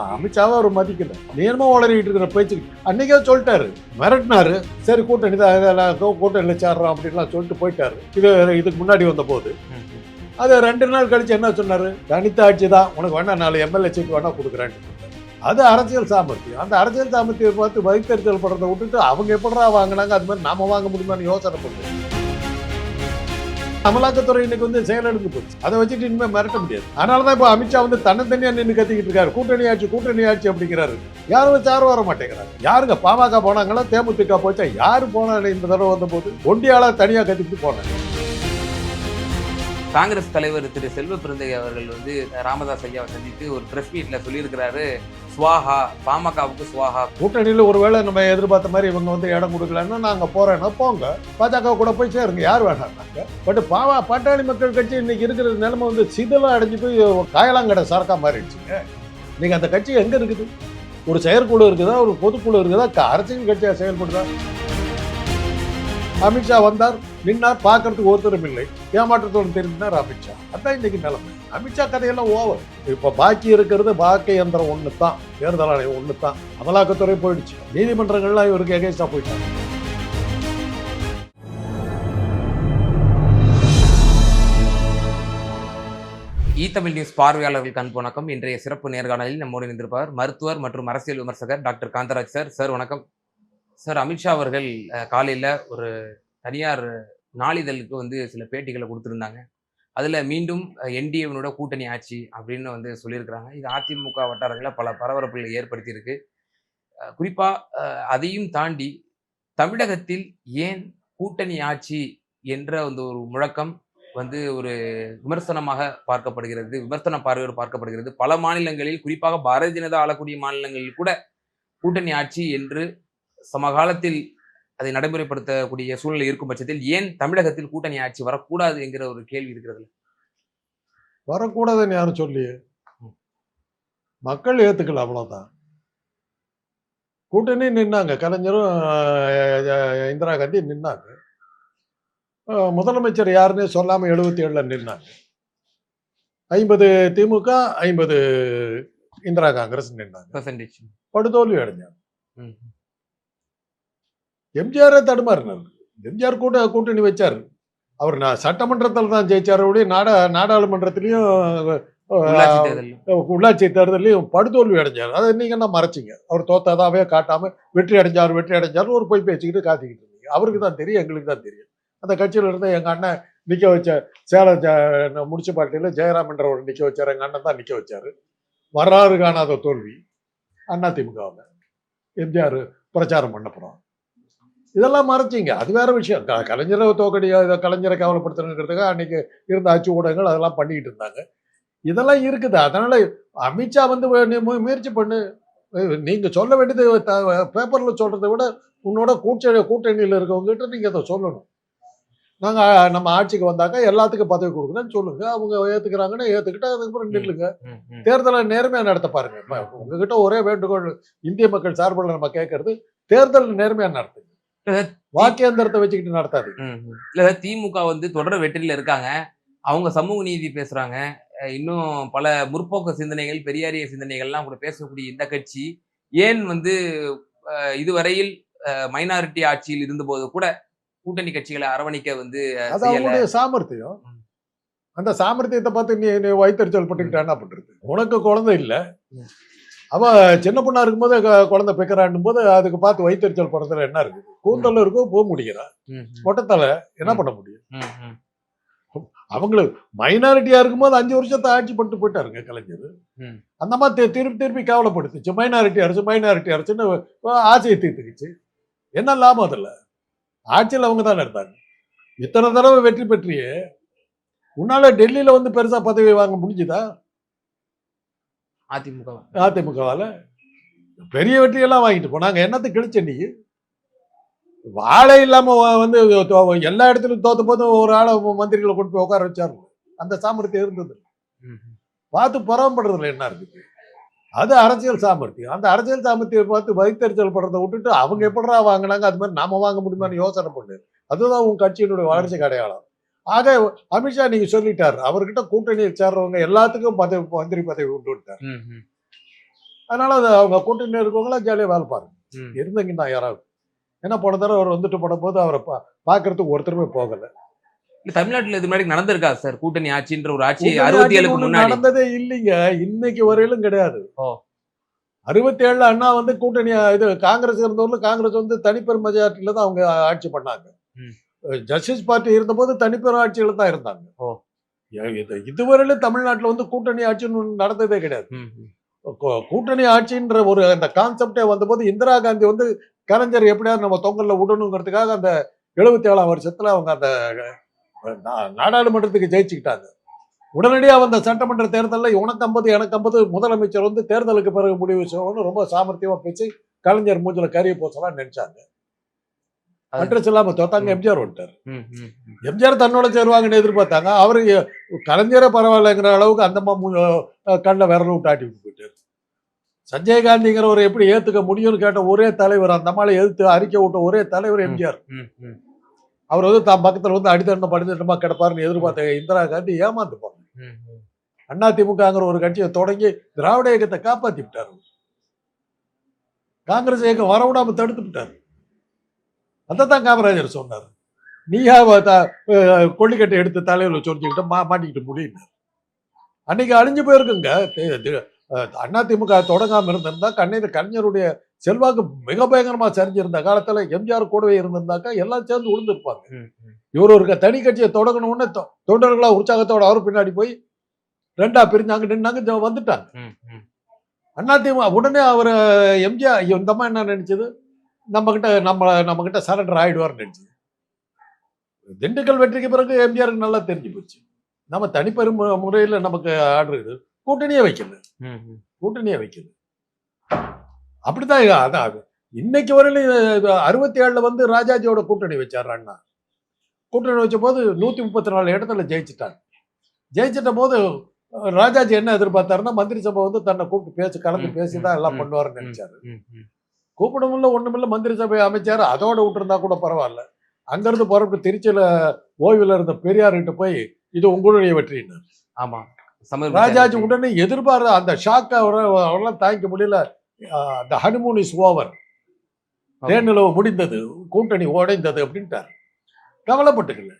அமித்ஷாவை அவர் மதிக்கல. நேர்மா வளரிட்டு இருக்கிற பேச்சு அன்னைக்கே சொல்லிட்டாரு. மிரட்டினாரு. சரி கூட்டணி தான் கூட்டணி சேர்றோம் அப்படின்லாம் சொல்லிட்டு போயிட்டாரு. இது இதுக்கு முன்னாடி வந்த போது அது ரெண்டு நாள் கழிச்சு என்ன சொன்னாரு? தனித்த ஆட்சி தான். உனக்கு வேணா நாலு எம்எல்ஏ சீட் வேணா கொடுக்குறேன்னு. அது அரசியல் சாமர்த்தியம். அந்த அரசியல் சாமர்த்தியம் பார்த்து வைத்தறிச்சல் படுறதை விட்டுட்டு அவங்க எப்படா வாங்கினாங்க? அது மாதிரி நாம வாங்க முடியுமான்னு யோசனை பண்ணுறோம் அமலாக்கத்துறை இன்னைக்கு வந்து செயலெடுத்து போச்சு. அதை வச்சுட்டு இனிமேல் மிரட்ட முடியாது. அதனால தான் இப்போ அமித்ஷா வந்து தன்னந்தனியா நின்று கத்திக்கிட்டு இருக்காரு. கூட்டணி ஆட்சி கூட்டணி ஆட்சி அப்படிங்கிறாரு. யாரும் வச்சு யாரும் வர மாட்டேங்கிறாரு? யாருங்க பாமக போனாங்களா தேமுதிக போச்சா? யாரு போனாங்க இந்த தடவை வந்த போது ஒண்டியாளா தனியா கத்திக்கிட்டு போனாங்க காங்கிரஸ் தலைவர் திரு செல்வ பிறந்தகை அவர்கள் வந்து ராமதாஸ் ஐயாவை சந்தித்து ஒரு பிரஸ் மீட்ல சொல்லியிருக்கிறாரு. சுவாஹா பாமகவுக்கு சுவாஹா கூட்டணியில் ஒருவேளை நம்ம எதிர்பார்த்த மாதிரி இவங்க வந்து இடம் கொடுக்கலன்னா நாங்கள் போறேன்னா போங்க. பாஜக கூட போய் சேருங்க. யார் வேணாங்க பட் பாவா பாட்டாளி மக்கள் கட்சி இன்னைக்கு இருக்கிற நிலைமை வந்து சிதலாக அடைஞ்சு போய் காயலாங்கடை சரக்கா மாறிடுச்சுங்க. நீங்க அந்த கட்சி எங்கே இருக்குது? ஒரு செயற்குழு இருக்குதா? ஒரு பொதுக்குழு இருக்குதா? அரசியல் கட்சியாக செயல்படுதா? அமித்ஷா வந்தார். நின்னார். பார்க்கறதுக்கு ஒருத்தரும் இல்லை. ஏமாற்றத்தோடு தெரிஞ்சினார் அமித்ஷா அதான் இன்னைக்கு நிலைமை. அமித்ஷா கதையெல்லாம் ஓவர். இப்போ பாக்கி இருக்கிறது வாக்கு இயந்திரம் ஒன்று தான் தேர்தல் ஆணையம் ஒன்று தான் அமலாக்கத்துறை போயிடுச்சு. நீதிமன்றங்கள்லாம் இவருக்கு எகேஸ்டாக போயிட்டாங்க. இ தமிழ் நியூஸ் பார்வையாளர்களுக்கு அன்பு வணக்கம் இன்றைய சிறப்பு நேர்காணலில் நம்மோடு இணைந்திருப்பார் மருத்துவர் மற்றும் அரசியல் விமர்சகர் டாக்டர் காந்தராஜ் சார். சார் வணக்கம். சார் அமித்ஷா அவர்கள் காலையில் ஒரு தனியார் நாளிதழுக்கு வந்து சில பேட்டிகளை கொடுத்துருந்தாங்க. அதில் மீண்டும் என்டிஏவனோட கூட்டணி ஆட்சி அப்படின்னு வந்து சொல்லியிருக்கிறாங்க. இது அதிமுக வட்டாரங்களில் பல பரபரப்புகளை ஏற்படுத்தியிருக்கு. குறிப்பாக அதையும் தாண்டி தமிழகத்தில் ஏன் கூட்டணி ஆட்சி என்ற அந்த ஒரு முழக்கம் வந்து ஒரு விமர்சனமாக பார்க்கப்படுகிறது விமர்சன பார்வையோடு பார்க்கப்படுகிறது. பல மாநிலங்களில் குறிப்பாக பாரதிய ஜனதா ஆளக்கூடிய மாநிலங்களில் கூட கூட்டணி ஆட்சி என்று சமகாலத்தில் அதை நடைமுறைப்படுத்தக்கூடிய சூழ்நிலை இருக்கும் பட்சத்தில் ஏன் தமிழகத்தில் கூட்டணி ஆட்சி வரக்கூடாது என்கிற ஒரு கேள்வி இருக்கிறது வரக்கூடாதுன்னு யாரும் சொல்லி மக்கள் ஏத்துக்கல அவ்வளவுதான். கூட்டணி நின்னாங்க. கலைஞரும் இந்திரா காந்தி நின்னாங்க. முதலமைச்சர் யாருன்னே சொல்லாம எழுபத்தி ஏழுல நின்னாங்க. ஐம்பது திமுக ஐம்பது இந்திரா காங்கிரஸ் நின்னாங்க. படுதோல்வி அடைஞ்சாங்க. எம்ஜிஆரே தடுமாறினார். எம்ஜிஆர் கூட கூட்டணி வச்சார். அவர் நான் சட்டமன்றத்தில் தான் ஜெயிச்சார் ஒழிய நாடா நாடாளுமன்றத்திலையும் உள்ளாட்சி தேர்தலையும் படுதோல்வி அடைஞ்சார். அதை நீங்க என்ன மறைச்சிங்க? அவர் தோத்ததாவே காட்டாம வெற்றி அடைஞ்சார் வெற்றி அடைஞ்சார் ஒரு போய் பேச்சுக்கிட்டு காத்திக்கிட்டு இருந்தீங்க. அவருக்கு தான் தெரியும் எங்களுக்கு தான் தெரியும். அந்த கட்சியில இருந்த எங்க அண்ணன் நிக்க வச்ச சேலம் முனிசிபாலிட்டியில ஜெயராம் என்றவர் நிக்க வச்சார். எங்க அண்ணன் தான் நிக்க வச்சாரு. வரலாறு காணாத தோல்வி. அண்ணா திமுகவில். எம்ஜிஆர் பிரச்சாரம் பண்ண போறோம் இதெல்லாம் மறைச்சிங்க. அது வேற விஷயம். க- கலைஞரை தோக்கடி இதை கலைஞரை கவலைப்படுத்தணுங்கிறதுக்காக அன்னைக்கு இருந்த அச்சு ஊடகங்கள் அதெல்லாம் பண்ணிக்கிட்டு இருந்தாங்க. இதெல்லாம் இருக்குது. அதனால அமித்ஷா வந்து முயற்சி பண்ணு. நீங்க சொல்ல வேண்டியது பேப்பர்ல சொல்றதை விட உன்னோட கூட்டணி கூட்டணியில் இருக்கவங்ககிட்ட நீங்க அதை சொல்லணும். நாங்க நம்ம ஆட்சிக்கு வந்தாக்கா எல்லாத்துக்கும் பதவி கொடுக்குறேன்னு சொல்லுங்க. அவங்க ஏத்துக்கிறாங்கன்னா ஏத்துக்கிட்டா அதுக்கப்புறம் நில்லுங்க. தேர்தலை நேர்மையா நடத்த பாருங்க. உங்ககிட்ட ஒரே வேண்டுகோள் இந்திய மக்கள் சார்பில் நம்ம கேட்கறது தேர்தல் நேர்மையா நடத்துங்க. வாக்கியந்திரத்தை வச்சுக்கிட்டு நடத்தாது. இல்ல திமுக வந்து தொடர் வெற்றியில இருக்காங்க. அவங்க சமூக நீதி பேசுறாங்க. இன்னும் பல முற்போக்கு சிந்தனைகள் பெரியாரிய சிந்தனைகள்லாம் கூட பேசக்கூடிய இந்த கட்சி ஏன் வந்து இதுவரையில் மைனாரிட்டி ஆட்சியில் இருந்தபோது கூட கூட்டணி கட்சிகளை அரவணைக்க வந்து சாமர்த்தியம். அந்த சாமர்த்தியத்தை பார்த்து நீ நீ வைத்தறிச்சல் பட்டுக்கிட்டு என்ன பண்றது? உனக்கு குழந்தை இல்ல. ம். அவ சின்ன பொண்ணா இருக்கும்போது குழந்தை பெக்கறான்னும் போது அதுக்கு பார்த்து வைத்தறிச்சல் படுறதுல என்ன இருக்குது கூந்தல் இருக்கும் போக முடிகிறா ம், ம், மொட்டத்தலை என்ன. பண்ண முடியும்? அவங்களுக்கு மைனாரிட்டியா இருக்கும்போது அஞ்சு வருஷத்தை ஆட்சி பண்ணிட்டு போயிட்டாருங்க கலைஞர். அந்த மாதிரி திருப்பி திருப்பி கவலைப்படுத்துச்சு. மைனாரிட்டி அரசு மைனாரிட்டி அரசுன்னு ஆசையை தீர்த்துக்குச்சு. என்ன லாபம் அதில்? ஆட்சியில் அவங்க தானே இருந்தாங்க இத்தனை தடவை வெற்றி பெற்றியே. உன்னால டெல்லியில வந்து பெருசா பதவி வாங்க முடிஞ்சுதா? அதிமுக அதிமுகவால. பெரிய வெற்றியெல்லாம் வாங்கிட்டு போனாங்க என்னத்தை கிழிச்ச நீ? வாழை இல்லாம வந்து எல்லா இடத்துலயும் தோத்த போதும் ஒரு ஆளை மந்திரிகளை கொண்டு போய் உட்கார வச்சாரு. அந்த சாமர்த்தியம் இருந்தது. பார்த்து புறம்படுறதுல என்ன இருக்குது அது அரசியல் சாமர்த்தியம். அந்த அரசியல் சாமர்த்தியம் பார்த்து வைத்தறிச்சல் படுறதை விட்டுட்டு அவங்க எப்படிடா வாங்கினாங்க? அது மாதிரி நாம வாங்க முடியுமான்னு யோசனை பண்ணு. அதுதான் உன் கட்சியினுடைய வளர்ச்சிக்கு அடையாளம். ஆக அமித்ஷா நீங்க சொல்லிட்டார். அவர்கிட்ட கூட்டணியில் சேர்றவங்க எல்லாத்துக்கும் பதவி மந்திரி பதவி உண்டு விட்டார். அதனால அது அவங்க கூட்டணி இருக்கவங்களாம் ஜாலியாக வேலை பாருங்க. இருந்தீங்கன்னா யாராவது ஏன்னா போன தடவை அவர் வந்துட்டு போன போது அவரை பா பார்க்கறதுக்கு ஒருத்தருமே போகல. இல்ல தமிழ்நாட்டுல இது மாதிரி நடந்திருக்கா சார்? கூட்டணி ஆட்சின்ற ஒரு ஆட்சி அறுபத்தி ஏழுக்கு முன்னாடி. நடந்ததே இல்லைங்க. இன்னைக்கு வரையிலும் கிடையாது. அறுபத்தி ஏழுல அண்ணா வந்து கூட்டணி இது காங்கிரஸ் இருந்தவர்ல காங்கிரஸ் வந்து தனிப்பெரும் மெஜாரிட்டியில தான் அவங்க ஆட்சி பண்ணாங்க. ஜஸ்டிஸ் பார்ட்டி இருந்தபோது தனிப்பெரும் ஆட்சியில தான் இருந்தாங்க. இது இதுவரையிலும் தமிழ்நாட்டுல வந்து கூட்டணி ஆட்சின்னு நடந்ததே கிடையாது. கூட்டணி ஆட்சின்ற ஒரு அந்த கான்செப்டே வந்தபோது இந்திரா காந்தி வந்து கலைஞர் எப்படியாவது நம்ம தொங்கல்ல விடணுங்கிறதுக்காக அந்த எழுபத்தி ஏழாம் வருஷத்துல அவங்க அந்த நாடாளுமன்றத்துக்கு ஜெயிச்சுக்கிட்டாங்க. உடனடியா வந்த சட்டமன்ற தேர்தலில் உனக்கு ஐம்பது எனக்கு ஐம்பது முதலமைச்சர் வந்து தேர்தலுக்கு பிறகு முடிவு செய்யணும்னு ரொம்ப சாமர்த்தியமா பேசி கலைஞர் மூஞ்சில கரிய போச்சலாம் நினைச்சாங்க. அட்ரஸ் இல்லாம தோத்தாங்க. எம்ஜிஆர் வந்துட்டார். எம்ஜிஆர் தன்னோட சேருவாங்கன்னு எதிர்பார்த்தாங்க. அவரு கலைஞரே பரவாயில்லைங்கிற அளவுக்கு அந்த கண்ணில் விரல் விட்டு ஆட்டி விட்டு போயிட்டாரு. சஞ்சய் காந்திங்கிறவர் எப்படி ஏத்துக்க முடியும்னு கேட்ட ஒரே தலைவர் அந்த மாதிரி எதிர்த்து அறிக்கை விட்ட ஒரே தலைவர் எம்ஜிஆர். அவர் வந்து தான் பக்கத்துல வந்து அடித்தண்டம் படித்தண்டமா கிடப்பாருன்னு எதிர்பார்த்த இந்திரா காந்தி ஏமாந்து போனாங்க ம், ம். அண்ணா திமுகங்கிற ஒரு கட்சியை தொடங்கி திராவிட இயக்கத்தை காப்பாத்தி விட்டாரு காங்கிரஸ் இயக்கம் வரவிடாம தடுத்து விட்டாரு. அதைத்தான் காமராஜர் சொன்னார். நீயா கொள்ளிக்கட்டை எடுத்து தலையில மா மாட்டிக்கிட்டு முடியினார் அன்னைக்கு அழிஞ்சு போயிருக்குங்க. அண்ணா திமுக தொடங்காம இருந்திருந்தா கண்ணீர் கலைஞருடைய செல்வாக்கு மிக பயங்கரமா சரிஞ்சிருந்த காலத்துல எம்ஜிஆர் கூடவே இருந்திருந்தாக்கா எல்லாம் சேர்ந்து ம். இவர் ஒரு தனி கட்சியை தொடங்கணும்னு தொண்டர்களா உற்சாகத்தோட அவர் பின்னாடி போய் ரெண்டா பிரிஞ்சாங்க நின்னாங்க வந்துட்டாங்க. அதிமுக உடனே அவர் எம்ஜிஆர் இந்த அம்மா என்ன நினைச்சது? நம்ம கிட்ட நம்ம நம்ம கிட்ட சரண்டர் ஆயிடுவார்னு நினைச்சது. திண்டுக்கல் வெற்றிக்கு பிறகு எம்ஜிஆருக்கு நல்லா தெரிஞ்சு போச்சு. நம்ம தனிப்பெரும் முறையில நமக்கு ஆர்டர் இது கூட்டணியே ம். கூட்டணியே வைக்கல அப்படிதான் இது- அதான் அது. இன்னைக்கு வரையிலும் அறுபத்தி ஏழுல வந்து ராஜாஜியோட கூட்டணி வச்சார் அண்ணா கூட்டணி வச்ச போது நூத்தி முப்பத்தி நாலு இடத்துல ஜெயிச்சிட்டாங்க ஜெயிச்சிட்ட போது ராஜாஜி என்ன எதிர்பார்த்தாருன்னா மந்திரி சபை வந்து தன்னை கூப்பிட்டு பேசி கலந்து ம், பேசிதான் எல்லாம் பண்ணுவாருன்னு நினைச்சாரு. ம், ம். கூப்பிடமுல்ல ஒண்ணுமில்ல மந்திரி சபை அமைச்சாரு. அதோட விட்டுருந்தா கூட பரவாயில்ல. அங்கிருந்து புறப்பட்டு திருச்சியில ஓய்வுல இருந்த பெரியார் கிட்ட போய் இது உங்களுடைய வெற்றினார் ஆமா. ராஜாஜி உடனே எதிர்பார்த்த அந்த ஷாக் அவரை அவரெல்லாம் தாங்கிக்க முடியல. அந்த ஹனிமூன் இஸ் ஓவர் தேனிலவு முடிந்தது. கூட்டணி உடைந்தது அப்படின்ட்டார். கவலைப்பட்டுக்கல.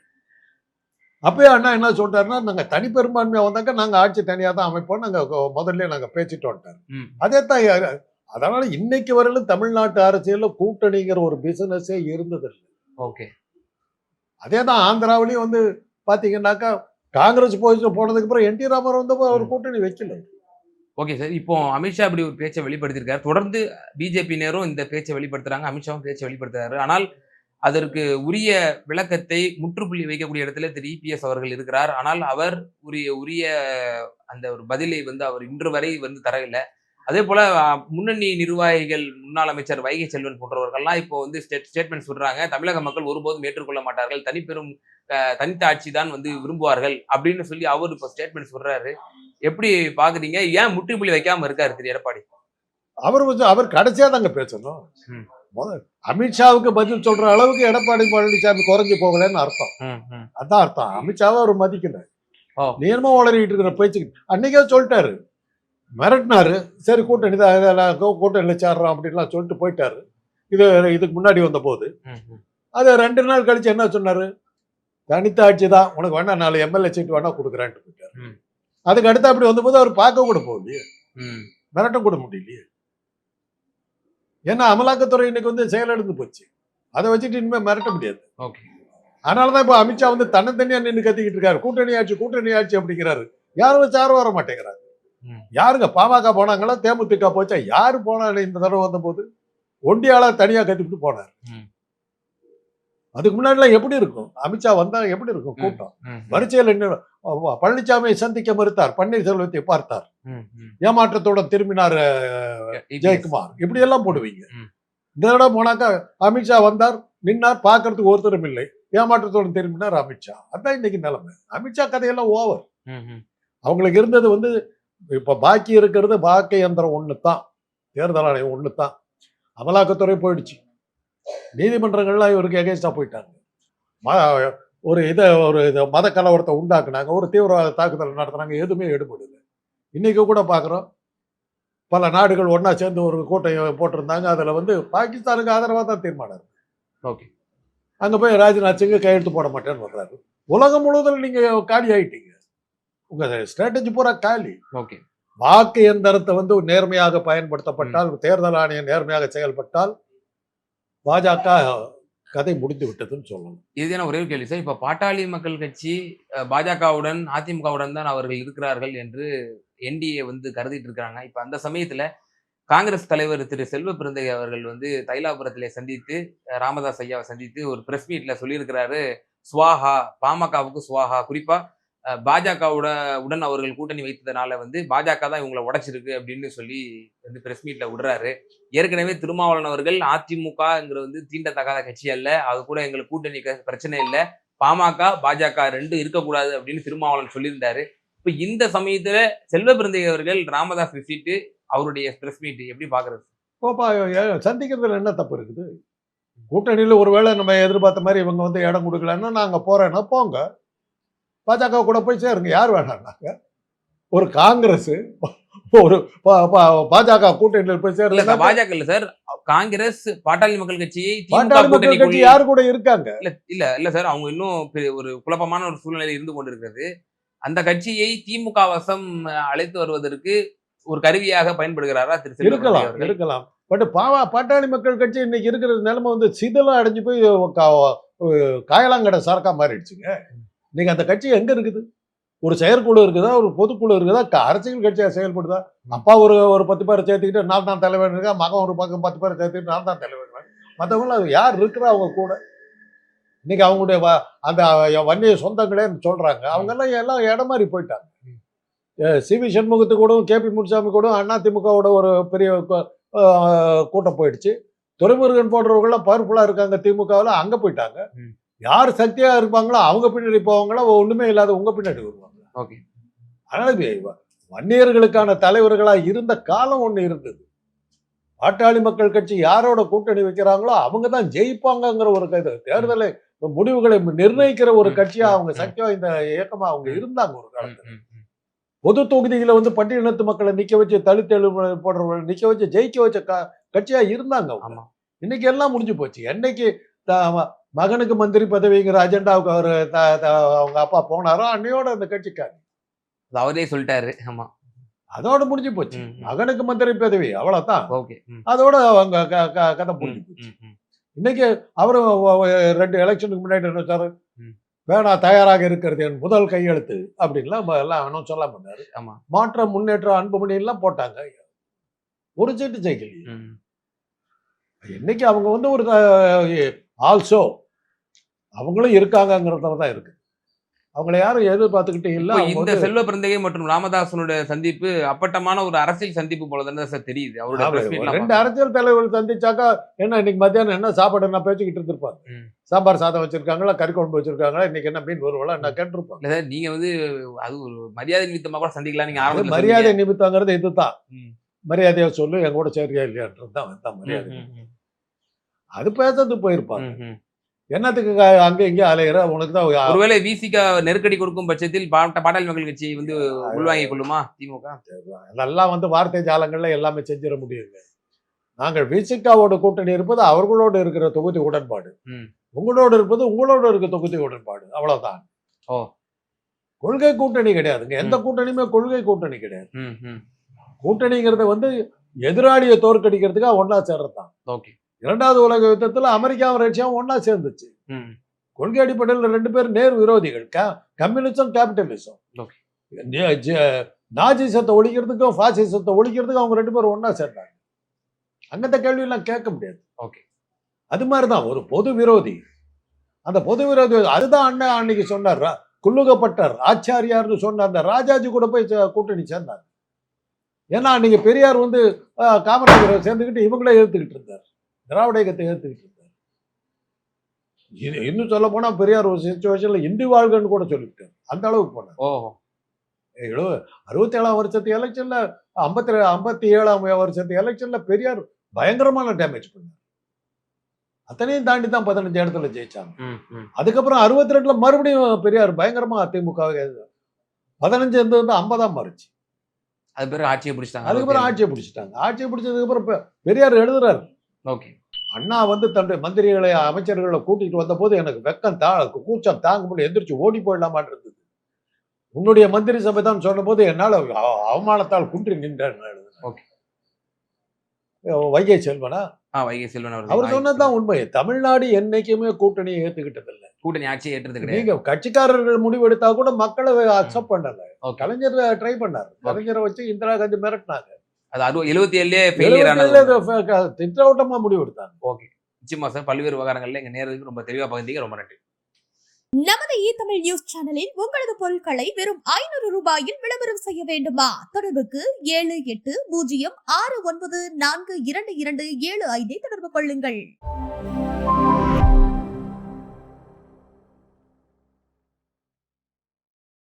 அப்பயே அண்ணா என்ன சொல்லிட்டாருன்னா நாங்க தனிப்பெரும்பான்மையா வந்தாக்க நாங்க ஆட்சி தனியா தான் அமைப்போம். நாங்க கொ- முதல்ல நாங்க பேசிட்டு வந்துட்டார் ம். அதே தான் அதனால இன்னைக்கு வரையிலும் தமிழ்நாட்டு அரசியல்ல கூட்டணிங்கிற ஒரு பிசினஸே இருந்தது இல்லை ஓகே. அதே தான் ஆந்திராவிலையும் வந்து பாத்தீங்கன்னாக்கா காங்கிரஸ் போய் போனதுக்கு அப்புறம் என் டி ராமர் வந்தப்போ அவர். கூட்டணி வைக்கல. ஓகே சார் இப்போ அமித்ஷா இப்படி ஒரு பேச்சை வெளிப்படுத்தியிருக்காரு. தொடர்ந்து பிஜேபி நேரும் இந்த பேச்சை வெளிப்படுத்துறாங்க அமித்ஷாவும் பேச்சை வெளிப்படுத்துறாரு. ஆனால் அதற்கு உரிய விளக்கத்தை முற்றுப்புள்ளி வைக்கக்கூடிய இடத்துல திரு இபிஎஸ் அவர்கள் இருக்கிறார். ஆனால் அவர் உரிய உரிய அந்த ஒரு பதிலை வந்து அவர் இன்று வரை வந்து தரவில்லை. அதே போல முன்னணி நிர்வாகிகள் முன்னாள் அமைச்சர் வைகை செல்வன் போன்றவர்கள்லாம் இப்போ வந்து ஸ்டேட் ஸ்டேட்மெண்ட் சொல்றாங்க தமிழக மக்கள் ஒருபோதும் ஏற்றுக்கொள்ள மாட்டார்கள். தனிப்பெரும் தனித்த ஆட்சி தான் வந்து விரும்புவார்கள் அப்படின்னு சொல்லி அவர் இப்போ ஸ்டேட்மெண்ட் சொல்றாரு. எப்படி பாக்குறீங்க? ஏன் முற்றுப்புள்ளி வைக்காம இருக்காரு திரு எடப்பாடி? அவர் வந்து அவர் கடைசியா தாங்க பேசணும். அமித்ஷாவுக்கு பதில் சொல்ற அளவுக்கு எடப்பாடி பழனிசாமி குறைஞ்சு போகலன்னு அர்த்தம். அதான் அர்த்தம். அமித்ஷாவை அவர் மதிக்கல. ஓ. நீ என்னமோ வளரிட்டு இருக்கிற பேச்சுக்கு அன்னைக்கே சொல்லிட்டாரு. மிரட்டினாரு. சரி கூட்டணி தான் கூட்டணியில் சேர்றோம் அப்படின்லாம் சொல்லிட்டு போயிட்டாரு. இது இதுக்கு முன்னாடி வந்த போது அது ரெண்டு நாள் கழிச்சு என்ன சொன்னாரு? தனித்த ஆட்சி தான் உனக்கு வேணா நாலு எம்எல்ஏ சீட் வேணா கொடுக்குறேன்ட்டு போயிட்டாரு. அதுக்கு அடுத்து அப்படி வந்தபோது அவர் பார்க்க கூட போகலையே. மிரட்ட கூட முடியலையே. ஏன்னா அமலாக்கத்துறை இன்னைக்கு வந்து செயலிழந்து போச்சு. அதை வச்சுட்டு இனிமே மிரட்ட முடியாது. ஓகே. அதனாலதான் இப்போ அமித்ஷா வந்து தன்னந்தனியா நின்று கத்திக்கிட்டு இருக்காரு. கூட்டணி ஆட்சி கூட்டணி ஆட்சி அப்படிங்கிறாரு. யாரும் வச்சு யாரும் வர மாட்டேங்கிறாங்க ம். யாருங்க பாமக போனாங்களா? தேமுதிக போச்சா? யாரு போனாங்க? இந்த தடவை வந்த போது ஒண்டியாளா தனியா கத்திக்கிட்டு போனார். அதுக்கு முன்னாடிலாம் எப்படி இருக்கும்? அமித்ஷா வந்தா எப்படி இருக்கும்? கூட்டம். வரிசையில் அஹ், பழனிசாமியை சந்திக்க மறுத்தார். பன்னீர்செல்வத்தை பார்த்தார். ஏமாற்றத்தோட திரும்பினார் ஜெயக்குமார். இப்படி எல்லாம் போடுவீங்க. இந்த தடவை போனாக்கா அமித்ஷா வந்தார் நின்னார் பார்க்கறதுக்கு ஒருத்தரும் இல்லை. ஏமாற்றத்தோட திரும்பினார் அமித்ஷா. அதான் இன்னைக்கு நிலைமை. அமித்ஷா கதையெல்லாம் ஓவர். அவங்களுக்கு இருந்தது வந்து இப்ப பாக்கி இருக்கிறது வாக்கு இயந்திரம் ஒன்று தான் தேர்தல் ஆணையம் ஒன்று தான் அமலாக்கத்துறை போயிடுச்சு. நீதிமன்றங்கள்லாம் இவருக்கு எகேன்ஸ்டா போயிட்டாங்க. ம- ஒரு இதை ஒரு இதை மத கலவரத்தை உண்டாக்குனாங்க ஒரு தீவிரவாத தாக்குதல் நடத்துனாங்க எதுவுமே எடுபடல. இன்னைக்கு கூட பார்க்குறோம் பல நாடுகள் ஒண்ணா சேர்ந்து ஒரு கூட்டம் போட்டிருந்தாங்க. அதுல வந்து பாகிஸ்தானுக்கு ஆதரவா தான் தீர்மானம். ஓகே. அங்க போய் ராஜ்நாத் சிங் கையெழுத்து போட மாட்டேன்னு வர்றாரு. உலகம் முழுவதும் நீங்க காலி ஆயிட்டீங்க. உங்க ஸ்ட்ராட்டஜி பூரா காலி. ஓகே. வாக்கு எந்திரத்தை வந்து நேர்மையாக பயன்படுத்தப்பட்டால் தேர்தல் ஆணையம் நேர்மையாக செயல்பட்டால் பாஜக கதை முடிந்து விட்டதுன்னு சொல்லணும். இதுதான் ஒரே கேள்வி சார். இப்போ பாட்டாளி மக்கள் கட்சி பாஜகவுடன் அதிமுகவுடன் தான் அவர்கள் இருக்கிறார்கள் என்று என்டிஏ வந்து கருதிட்டு இருக்கிறாங்க. இப்போ அந்த சமயத்தில் காங்கிரஸ் தலைவர் திரு செல்வ பிறந்தை அவர்கள் வந்து தைலாபுரத்திலே சந்தித்து ராமதாஸ் ஐயாவை சந்தித்து ஒரு பிரஸ் மீட்ல சொல்லியிருக்கிறாரு. சுவாஹா பாமகவுக்கு சுவாஹா. குறிப்பாக பாஜகவோட உடன் அவர்கள் கூட்டணி வைத்ததுனால வந்து பாஜக தான் இவங்களை உடைச்சிருக்கு அப்படின்னு சொல்லி வந்து பிரஸ் மீட்ல விடுறாரு. ஏற்கனவே திருமாவளவன் அவர்கள் அதிமுகங்கிற வந்து தீண்டத்தகாத கட்சி அல்ல. அது கூட எங்களுக்கு கூட்டணி க- பிரச்சனை இல்லை. பாமக பாஜக ரெண்டும் இருக்கக்கூடாது அப்படின்னு திருமாவளவன் சொல்லியிருந்தாரு. இப்போ இந்த சமயத்துல செல்வ பிறந்தை அவர்கள் ராமதாஸ் விசிட்டு அவருடைய பிரஸ் மீட் எப்படி பாக்குறது? போப்பா சந்திக்கிறதுல என்ன தப்பு இருக்குது? கூட்டணியில் ஒருவேளை நம்ம எதிர்பார்த்த மாதிரி இவங்க வந்து இடம் கொடுக்கலன்னா நாங்கள் போகிறேன்னா போங்க. பாஜக கூட போய் சேருங்க. யார் வேணாம்னாங்க ஒரு காங்கிரஸ் ஒரு பாஜக கூட்டணியில் போய் சேரல சார் பாஜக இல்ல சார். காங்கிரஸ் பாட்டாளி மக்கள் கட்சியை பாட்டாளி மக்கள் கட்சி யாரு கூட இருக்காங்க? இல்ல இல்ல இல்ல சார். அவங்க இன்னும் ஒரு குழப்பமான ஒரு சூழ்நிலையில் இருந்து கொண்டிருக்கிறது. அந்த கட்சியை திமுக வசம் அழைத்து வருவதற்கு ஒரு கருவியாக பயன்படுகிறாரா திரு இருக்கலாம்? இருக்கலாம். பட் பாவா பாட்டாளி மக்கள் கட்சி இன்னைக்கு இருக்கிற நிலைமை வந்து சிதலா அடைஞ்சு போய் காயலாங்கடை சரக்கா மாறிடுச்சுங்க. இன்னைக்கு அந்த கட்சி எங்க இருக்குது? ஒரு செயற்குழு இருக்குதா? ஒரு பொதுக்குழு இருக்குதா? அரசியல் கட்சியா செயல்படுதா? அப்பா ஒரு ஒரு பத்து பேரை சேர்த்துக்கிட்டு நான் தான் தலைவர் இருக்கா? மகன் ஒரு பக்கம் பத்து பேரை சேர்த்துக்கிட்டு நான் தான் தலைவர் மற்றவங்களும் அது யார் இருக்கிறா அவங்க கூட? இன்னைக்கு அவங்களுடைய அந்த வன்னிய சொந்தங்களே சொல்றாங்க. அவங்க எல்லாம் எல்லாம் இடம் மாதிரி போயிட்டாங்க. அஹ் சி வி சண்முகத்து கூட கே பி முனுசாமி கூட அண்ணா திமுகவோட ஒரு பெரிய கூட்டம் போயிடுச்சு. துரைமுருகன் போன்றவங்களாம் பவர்ஃபுல்லா இருக்காங்க. திமுகவில் அங்க போயிட்டாங்க. யார் சக்தியா இருப்பாங்களோ அவங்க பின்னாடி போவாங்களோ ஒண்ணுமே இல்லாத உங்க பின்னாடி வருவாங்க ஓகே அதனால வன்னியர்களுக்கான தலைவர்களா இருந்த காலம் ஒண்ணு இருந்தது பாட்டாளி மக்கள் கட்சி யாரோட கூட்டணி வைக்கிறாங்களோ அவங்க தான் ஜெயிப்பாங்கங்கிற ஒரு தேர்தலை முடிவுகளை நிர்ணயிக்கிற ஒரு கட்சியா அவங்க ம். சக்தியா இந்த இயக்கமா அவங்க. இருந்தாங்க ஒரு காலத்துல. பொது தொகுதிகளை வந்து பட்டியலினத்து மக்களை நிக்க வச்சு தலித் எழு போடுறவங்களை நிக்க வச்சு ஜெயிக்க வச்ச க- கட்சியா இருந்தாங்க அவங்க இன்னைக்கு எல்லாம் முடிஞ்சு போச்சு என்னைக்கு மகனுக்கு மந்திரி பதவிங்கிற அஜெண்டாவுக்கு அவர் அவங்க அப்பா போனாரோ அன்னையோட அந்த கட்சிக்காரு அவரே சொல்லிட்டாரு. ஆமா. அதோட முடிஞ்சு போச்சு. மகனுக்கு மந்திரி பதவி அவ்வளவுதான். ஓகே. அதோட அவங்க கதை முடிஞ்சு போச்சு. இன்னைக்கு அவரு ரெண்டு எலெக்ஷனுக்கு முன்னாடி என்ன ம். வேணா தயாராக இருக்கிறது என் முதல் கையெழுத்து அப்படின்லாம் எல்லாம் அவனும் சொல்ல பண்ணாரு. ஆமா. மாற்றம் முன்னேற்றம் அன்புமணி எல்லாம் போட்டாங்க. ஒரு சீட்டு ஜெயிக்கலையே. இன்னைக்கு அவங்க வந்து ஒரு ஆல்சோ அவங்களும் இருக்காங்கங்கிறதுல தான் இருக்கு. அவங்கள யாரும் எதிர்பார்த்துக்கிட்டே இல்லை. இந்த செல்வ பிறந்தகை மற்றும் ராமதாசனுடைய சந்திப்பு அப்பட்டமான ஒரு அரசியல் சந்திப்பு போல தானே சார் தெரியுது. அவருடைய ரெண்டு அரசியல் தலைவர்கள் சந்திச்சாக்கா என்ன இன்னைக்கு மத்தியானம் என்ன சாப்பாடு என்ன பேச்சுக்கிட்டு இருந்திருப்பாங்க. சாம்பார் சாதம் வச்சிருக்காங்களா கறி குழம்பு வச்சிருக்காங்களா இன்னைக்கு என்ன மீன் வருவலா என்ன கேட்டிருப்பாங்க இல்ல நீங்க வந்து அது ஒரு மரியாதை நிமித்தமா கூட சந்திக்கலாம் நீங்க ஆரம்பத்துல மரியாதை நிமித்தங்கிறது இதுதான். மரியாதையா சொல்லு என் கூட சரியா இல்லையான்றது தான் மரியாதை அது பேசுறது போயிருப்பாங்க. என்னத்துக்கு அங்க இங்க அலையிற? உனக்கு தான் ஒருவேளை விசிக நெருக்கடி கொடுக்கும் பட்சத்தில் பாட்ட- பாட்டாளி மக்கள் கட்சி வந்து உள்வாங்கிக் கொள்ளுமா திமுக? அதெல்லாம் வந்து வார்த்தை ஜாலங்கள்ல எல்லாமே செஞ்சிட முடியுங்க. நாங்கள் விசிகாவோட கூட்டணி இருப்பது அவர்களோடு இருக்கிற தொகுதி உடன்பாடு. உங்களோடு இருப்பது உங்களோட இருக்க தொகுதி உடன்பாடு. அவ்வளவுதான். ஓ. கொள்கை கூட்டணி கிடையாதுங்க எந்த. கூட்டணியுமே கொள்கை கூட்டணி கிடையாது. கூட்டணிங்கிறது வந்து எதிராளியை தோற்கடிக்கிறதுக்காக ஒண்ணா சேர்றது தான் ஓகே. இரண்டாவது உலக யுத்தத்துல அமெரிக்காவும் ரஷ்யாவும் ஒண்ணா சேர்ந்துச்சு. கொள்கை அடிப்படையில் ரெண்டு பேரும் நேர் விரோதிகள் கம்யூனிசம் கேபிட்டலிசம். நாஜிசத்தை ஒழிக்கிறதுக்கும் பாசிசத்தை ஒழிக்கிறதுக்கும் அவங்க ரெண்டு பேரும் ஒண்ணா சேர்ந்தாங்க. அங்கத்த கேள்வி எல்லாம் கேட்க முடியாது. Okay. அது மாதிரிதான் ஒரு பொது விரோதி. அந்த பொது விரோதி அதுதான் அண்ணன் அன்னைக்கு சொன்னார் குல்லுகப்பட்டர் ஆச்சாரியார்னு சொன்ன அந்த ராஜாஜி கூட போய் கூட்டணி சேர்ந்தாங்க ஏன்னா அன்னைக்கு பெரியார் வந்து காமராஜரை சேர்ந்துக்கிட்டு இவங்களே எதிர்த்துக்கிட்டு இருந்தார். திராவிட இயக்கத்தை எதிர்த்துக்கிட்டு இருந்தார் இது இன்னும் சொல்ல போனா பெரியார் ஒரு சுச்சுவேஷன்ல இந்தி வாழ்கன்னு கூட சொல்லிவிட்டார் அந்த அளவுக்கு போனார். ஓ எழுப அறுபத்தி ஏழாம் வருஷத்து எலெக்ஷன்ல ஐம்பத்தி ஐம்பத்தி ஏழாம் வருஷத்து எலெக்ஷன்ல பெரியார் பயங்கரமான டேமேஜ் பண்ணார். அத்தனையும் தாண்டி தான் பதினஞ்சு இடத்துல ஜெயிச்சாங்க. அதுக்கப்புறம் அறுபத்தி ரெண்டுல மறுபடியும் பெரியார் பயங்கரமா அதிமுக பதினஞ்சு இருந்து வந்து ஐம்பதாம் மாறுச்சு. அது பிறகு ஆட்சியை பிடிச்சிட்டாங்க. அதுக்கப்புறம் ஆட்சியை பிடிச்சிட்டாங்க. ஆட்சியை பிடிச்சதுக்கு அப்புறம் பெரியார் எழுதுறாரு. ஓகே. அண்ணா வந்து தன்னுடைய மந்திரிகளை அமைச்சர்களை கூட்டிட்டு வந்தபோது எனக்கு வெக்கம் தா கூச்சம் தாங்க முடியல எந்திரிச்சு ஓடி போயிடலாமான்னு இருந்தது. உன்னுடைய மந்திரி சபை தான் சொன்னபோது என்னால் அவ- அவமானத்தால் குன்றி நின்றேன் Okay. வைகை செல்வனா? ஆ வைகை செல்வன் அவர் சொன்னதுதான் உண்மை. தமிழ்நாடு என்னைக்குமே கூட்டணியை ஏத்துக்கிட்டதில்லை. கூட்டணி ஆட்சியை ஏற்றது கிடையாது. நீங்க கட்சிக்காரர்கள் முடிவெடுத்தா கூட மக்களை அக்செப்ட் பண்ணல. கலைஞர் ட்ரை பண்ணாரு. கலைஞரை வச்சு இந்திரா காந்தி மிரட்டினாங்க. அது அறுபது எழுபத்தி ஏழுலயே ஃபெயிலியர் ஆனது எழுபத்தேழுல திட்டவட்டமா முடிவெடுத்தாங்க. ஓகே நிச்சயமா சார் பல்வேறு விவகாரங்கள்ல எங்க நேரத்துக்கு ரொம்ப தெளிவா பகிர்ந்தீங்க. ரொம்ப நன்றி. நமது இ தமிழ் நியூஸ் சேனலில் உங்களது பொருட்களை வெறும் ஐநூறு ரூபாயில் விளம்பரம் செய்ய வேண்டுமா? தொடர்புக்கு ஏழு எட்டு பூஜ்ஜியம் ஆறு ஒன்பது நான்கு இரண்டு இரண்டு ஏழு ஐந்தை தொடர்பு கொள்ளுங்கள்.